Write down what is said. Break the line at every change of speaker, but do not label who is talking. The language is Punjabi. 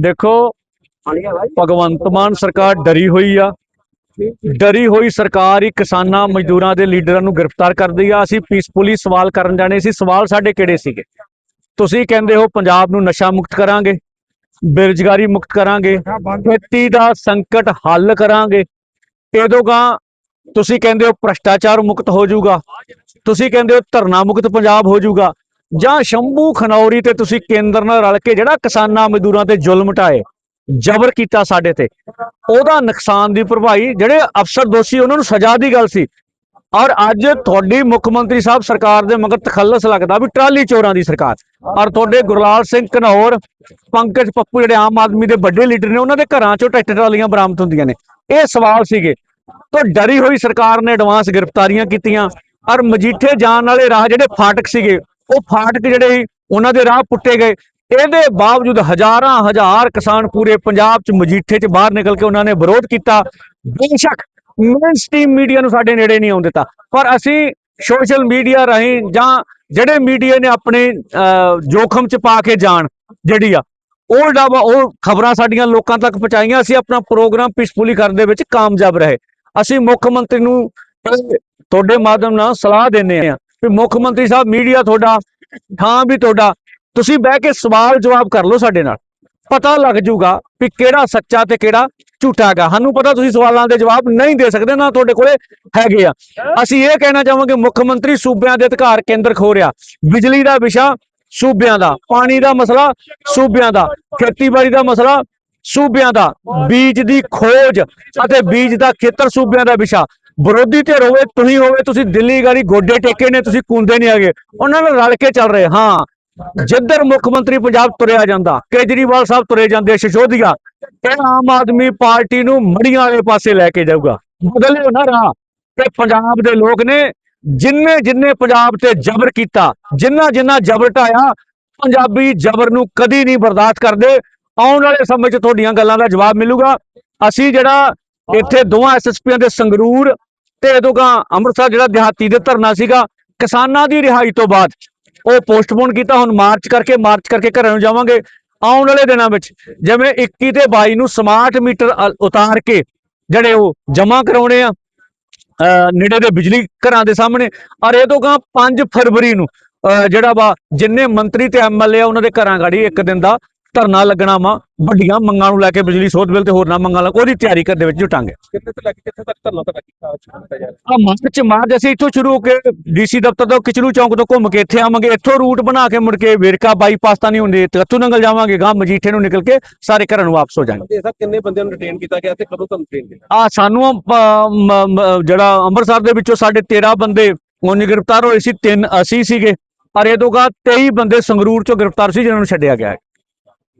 ਦੇਖੋ, ਭਗਵੰਤ ਮਾਨ ਸਰਕਾਰ ਡਰੀ ਹੋਈ ਆ। ਡਰੀ ਹੋਈ ਸਰਕਾਰ ਹੀ ਕਿਸਾਨਾਂ, ਮਜ਼ਦੂਰਾਂ ਦੇ ਲੀਡਰਾਂ ਨੂੰ ਗ੍ਰਿਫਤਾਰ ਕਰਦੀ ਆ। ਅਸੀਂ ਪੀਸਫੁਲੀ ਸਵਾਲ ਕਰਨ ਜਾਣੇ ਸੀ। ਸਵਾਲ ਸਾਡੇ ਕਿਹੜੇ ਸੀਗੇ? ਤੁਸੀਂ ਕਹਿੰਦੇ ਹੋ ਪੰਜਾਬ ਨੂੰ ਨਸ਼ਾ ਮੁਕਤ ਕਰਾਂਗੇ, ਬੇਰੁਜ਼ਗਾਰੀ ਮੁਕਤ ਕਰਾਂਗੇ, ਖੇਤੀ ਦਾ ਸੰਕਟ ਹੱਲ ਕਰਾਂਗੇ। ਇਹਦੋਂ ਤੁਸੀਂ ਕਹਿੰਦੇ ਹੋ ਭ੍ਰਸ਼ਟਾਚਾਰ ਮੁਕਤ ਹੋ ਜਾਊਗਾ। ਤੁਸੀਂ ਕਹਿੰਦੇ ਹੋ ਧਰਨਾ ਮੁਕਤ ਪੰਜਾਬ ਹੋ ਜਾਊਗਾ। ਜਾਂ ਸ਼ੰਭੂ ਖਨੌਰੀ ਤੇ ਤੁਸੀਂ ਕੇਂਦਰ ਨਾਲ ਰਲ ਕੇ ਜਿਹੜਾ ਕਿਸਾਨਾਂ ਮਜ਼ਦੂਰਾਂ ਤੇ ਜ਼ੁਲਮ ਢਾਏ, ਜ਼ਬਰ ਕੀਤਾ ਸਾਡੇ ਤੇ, ਉਹਦਾ ਨੁਕਸਾਨ ਦੀ ਭਰਪਾਈ ਜਿਹੜੇ ਅਫਸਰ ਦੋਸ਼ੀ ਉਹਨਾਂ ਨੂੰ ਸਜ਼ਾ ਦੀ ਗੱਲ ਸੀ। ਔਰ ਅੱਜ ਤੁਹਾਡੀ ਮੁੱਖ ਮੰਤਰੀ ਸਾਹਿਬ ਸਰਕਾਰ ਦੇ ਮਗਰ ਤਖੱਲਸ ਲੱਗਦਾ ਵੀ ਟਰਾਲੀ ਚੋਰਾਂ ਦੀ ਸਰਕਾਰ। ਔਰ ਤੁਹਾਡੇ ਗੁਰਲਾਲ ਸਿੰਘ ਘਨੌਰ, ਪੰਕਜ ਪੱਪੂ ਜਿਹੜੇ ਆਮ ਆਦਮੀ ਦੇ ਵੱਡੇ ਲੀਡਰ ਨੇ, ਉਹਨਾਂ ਦੇ ਘਰਾਂ ਚੋਂ ਟਰੈਕਟਰ ਟਰਾਲੀਆਂ ਬਰਾਮਦ ਹੁੰਦੀਆਂ ਨੇ। ਇਹ ਸਵਾਲ ਸੀਗੇ। ਤਾਂ ਡਰੀ ਹੋਈ ਸਰਕਾਰ ਨੇ ਐਡਵਾਂਸ ਗ੍ਰਿਫਤਾਰੀਆਂ ਕੀਤੀਆਂ। ਔਰ ਮਜੀਠੇ ਜਾਣ ਵਾਲੇ ਰਾਹ ਜਿਹੜੇ ਫਾਟਕ ਸੀਗੇ ਉਹ ਫਾਟਕ ਜਿਹੜੇ ਸੀ ਉਹਨਾਂ ਦੇ ਰਾਹ ਪੁੱਟੇ ਗਏ। ਇਹਦੇ ਬਾਵਜੂਦ ਹਜ਼ਾਰਾਂ ਹਜ਼ਾਰ ਕਿਸਾਨ ਪੂਰੇ ਪੰਜਾਬ ਚ ਮਜੀਠੇ ਚ ਬਾਹਰ ਨਿਕਲ ਕੇ ਉਹਨਾਂ ਨੇ ਵਿਰੋਧ ਕੀਤਾ। ਬੇਸ਼ੱਕ ਮੇਨ ਸਟ੍ਰੀਮ ਮੀਡੀਆ ਨੂੰ ਸਾਡੇ ਨੇੜੇ ਨਹੀਂ ਆਉਣ ਦਿੱਤਾ। ਪਰ ਅਸੀਂ ਸੋਸ਼ਲ ਮੀਡੀਆ ਰਾਹੀਂ ਜਾਂ ਜਿਹੜੇ ਮੀਡੀਆ ਨੇ ਆਪਣੇ ਅਹ, ਜੋਖਮ ਚ ਪਾ ਕੇ ਜਾਣ ਜਿਹੜੀ ਆ ਉਹ ਜਿਹੜਾ ਵਾ ਉਹ ਖਬਰਾਂ ਸਾਡੀਆਂ ਲੋਕਾਂ ਤੱਕ ਪਹੁੰਚਾਈਆਂ। ਅਸੀਂ ਆਪਣਾ ਪ੍ਰੋਗਰਾਮ ਪੀਸਫੁਲੀ ਕਰਨ ਦੇ ਵਿੱਚ ਕਾਮਯਾਬ ਰਹੇ। ਅਸੀਂ ਮੁੱਖ ਮੰਤਰੀ ਨੂੰ ਤੁਹਾਡੇ ਮਾਧਿਅਮ ਨਾਲ ਸਲਾਹ ਦਿੰਦੇ ਆ ਵੀ ਮੁੱਖ ਮੰਤਰੀ ਸਾਹਿਬ, ਮੀਡੀਆ ਤੁਹਾਡਾ, ਥਾਂ ਵੀ ਤੁਹਾਡਾ, ਤੁਸੀਂ ਬਹਿ ਕੇ ਸਵਾਲ ਜਵਾਬ ਕਰ ਲਓ ਸਾਡੇ ਨਾਲ। ਪਤਾ ਲੱਗ ਜੂਗਾ ਵੀ ਕਿਹੜਾ ਸੱਚਾ ਤੇ ਕਿਹੜਾ ਝੂਠਾ ਹੈਗਾ। ਸਾਨੂੰ ਪਤਾ ਤੁਸੀਂ ਸਵਾਲਾਂ ਦੇ ਜਵਾਬ ਨਹੀਂ ਦੇ ਸਕਦੇ, ਨਾ ਤੁਹਾਡੇ ਕੋਲੇ ਹੈਗੇ ਆ। ਅਸੀਂ ਇਹ ਕਹਿਣਾ ਚਾਹਾਂਗੇ, ਮੁੱਖ ਮੰਤਰੀ ਸੂਬਿਆਂ ਦੇ ਅਧਿਕਾਰ ਕੇਂਦਰ ਖੋ ਰਿਹਾ। ਬਿਜਲੀ ਦਾ ਵਿਸ਼ਾ, ਸੂਬਿਆਂ ਦਾ। ਪਾਣੀ ਦਾ ਮਸਲਾ, ਸੂਬਿਆਂ ਦਾ। ਖੇਤੀਬਾੜੀ ਦਾ ਮਸਲਾ, ਸੂਬਿਆਂ ਦਾ। ਬੀਜ ਦੀ ਖੋਜ ਅਤੇ ਬੀਜ ਦਾ ਖੇਤਰ ਸੂਬਿਆਂ ਦਾ ਵਿਸ਼ਾ। ਵਿਰੋਧੀ ਧਿਰ ਹੋਵੇ, ਤੁਸੀਂ ਹੋਵੇ, ਤੁਸੀਂ ਦਿੱਲੀ ਗਾੜੀ ਗੋਡੇ ਟੇਕੇ ਨੇ, ਤੁਸੀਂ ਕੁੰਦੇ ਨਹੀਂ ਹੈਗੇ। ਉਹਨਾਂ ਨਾਲ ਰਲ ਕੇ ਚੱਲ ਰਹੇ, ਹਾਂ। ਜਿੱਧਰ ਮੁੱਖ ਮੰਤਰੀ ਪੰਜਾਬ ਤੁਰਿਆ ਜਾਂਦਾ, ਕੇਜਰੀਵਾਲ ਸਾਹਿਬ ਤੁਰੇ ਜਾਂਦੇ ਸ਼ਸ਼ੋਦੀਆ ਇਹ ਆਮ ਆਦਮੀ ਪਾਰਟੀ ਨੂੰ ਮੜੀਆਂ ਵਾਲੇ ਪਾਸੇ ਲੈ ਕੇ ਜਾਊਗਾ। ਬਦਲਿਓ ਨਾ ਰਾਹ ਤੇ ਪੰਜਾਬ ਦੇ ਲੋਕ ਨੇ ਜਿੰਨੇ ਜਿੰਨੇ ਪੰਜਾਬ ਤੇ ਜ਼ਬਰ ਕੀਤਾ, ਜਿੰਨਾ ਜਿੰਨਾ ਜ਼ਬਰ ਢਾਇਆ, ਪੰਜਾਬੀ ਜ਼ਬਰ ਨੂੰ ਕਦੀ ਨਹੀਂ ਬਰਦਾਸ਼ਤ ਕਰਦੇ। ਆਉਣ ਵਾਲੇ ਸਮੇਂ 'ਚ ਤੁਹਾਡੀਆਂ ਗੱਲਾਂ ਦਾ ਜਵਾਬ ਮਿਲੂਗਾ। ਅਸੀਂ ਜਿਹੜਾ ਇੱਥੇ ਦੋਵਾਂ ਐਸਐਸਪੀਆਂ ਦੇ ਸੰਗਰੂਰ ਤੇ ਇਦੋਂਗਾ ਅੰਮ੍ਰਿਤਸਰ ਜਿਹੜਾ ਦਿਹਾਤੀ ਦੇ ਧਰਨਾ ਸੀਗਾ, ਕਿਸਾਨਾਂ ਦੀ ਰਿਹਾਈ ਤੋਂ ਬਾਅਦ ਉਹ ਪੋਸਟਪੋਨ ਕੀਤਾ, ਹੁਣ ਮਾਰਚ ਕਰਕੇ ਮਾਰਚ ਕਰਕੇ ਘਰਾਂ ਨੂੰ ਜਾਵਾਂਗੇ ਆਉਣ ਵਾਲੇ ਦਿਨਾਂ ਵਿੱਚ। ਜਿਵੇਂ 21 ਤੇ 22 ਨੂੰ ਸਮਾਰਟ ਮੀਟਰ ਉਤਾਰ ਕੇ ਜਿਹੜੇ ਉਹ ਜਮ੍ਹਾਂ ਕਰਾਉਣੇ ਆ ਨੇੜੇ ਦੇ ਬਿਜਲੀ ਘਰਾਂ ਦੇ ਸਾਹਮਣੇ, ਔਰ ਇਹ ਤੋਂ ਗਾਂ 5 ਫਰਵਰੀ ਨੂੰ ਅਹ ਜਿਹੜਾ ਵਾ ਜਿੰਨੇ ਮੰਤਰੀ ਤੇ ਐਮਐਲਏ ਆ, ਉਹਨਾਂ ਦੇ ਘਰਾਂ ਗਾੜੀ ਇੱਕ ਦਿਨ ਦਾ ਧਰਨਾ ਲੱਗਣਾ ਵਾ ਵੱਡੀਆਂ ਮੰਗਾਂ ਨੂੰ ਲੈ ਕੇ ਬਿਜਲੀ ਸੋਧ ਬਿੱਲ ਤੇ ਹੋਰ ਨਾ ਮੰਗਾਂ ਲਾ ਉਹਦੀ ਤਿਆਰੀ ਕਰਨ ਦੇ ਵਿੱਚ ਜੁਟਾਂਗੇ।
ਕਿੱਥੇ ਤੋਂ ਲੈ ਕੇ ਕਿੱਥੇ ਤੱਕ ਧਰਨਾ ਤੁਹਾਡਾ ਕੀਤਾ ਜਾ
ਮਾਰਚ ਮਾਰਚ ਅਸੀਂ ਇੱਥੋਂ ਸ਼ੁਰੂ ਹੋ ਕੇ ਡੀਸੀ ਦਫ਼ਤਰ ਤੋਂ ਕਿਚਲੂ ਚੌਂਕ ਤੋਂ ਘੁੰਮ ਕੇ ਇੱਥੇ ਆਵਾਂਗੇ। ਇੱਥੋਂ ਰੂਟ ਬਣਾ ਕੇ ਮੁੜ ਕੇ ਵੇਰਕਾ ਬਾਈਪਾਸ ਤਾਂ ਨਹੀਂ ਹੁੰਦੇ ਤੇ ਇੱਥੋਂ ਨਿਕਲ ਜਾਵਾਂਗੇ ਗਾਂ ਮਜੀਠੇ ਨੂੰ ਨਿਕਲ ਕੇ ਸਾਰੇ ਘਰਾਂ ਨੂੰ ਵਾਪਸ ਹੋ ਜਾਾਂਗੇ
ਇਹ ਸਭ ਕਿੰਨੇ ਬੰਦਿਆਂ ਨੂੰ ਰਿਟੇਨ ਕੀਤਾ ਗਿਆ ਤੇ ਕਦੋਂ ਤੁਹਾਨੂੰ ਰਿਟੇਨ ਕੀਤਾ
ਆ ਸਾਨੂੰ ਜਿਹੜਾ ਅੰਮ੍ਰਿਤਸਰ ਦੇ ਵਿੱਚੋਂ ਸਾਡੇ 13 ਬੰਦੇ ਉਹਨੇ ਗ੍ਰਿਫਤਾਰ ਹੋਏ ਸੀ ਤਿੰਨ ਅਸੀਂ ਸੀਗੇ। ਔਰ ਇਹ ਤੋਂ ਬਾਅਦ 23 ਬੰਦੇ ਸੰਗਰੂਰ ਚੋਂ ਗ੍ਰਿਫਤਾਰ ਸੀ ਜਿਨ੍ਹਾਂ ਨੂੰ ਛੱਡਿਆ ਗਿਆ ਹੈ।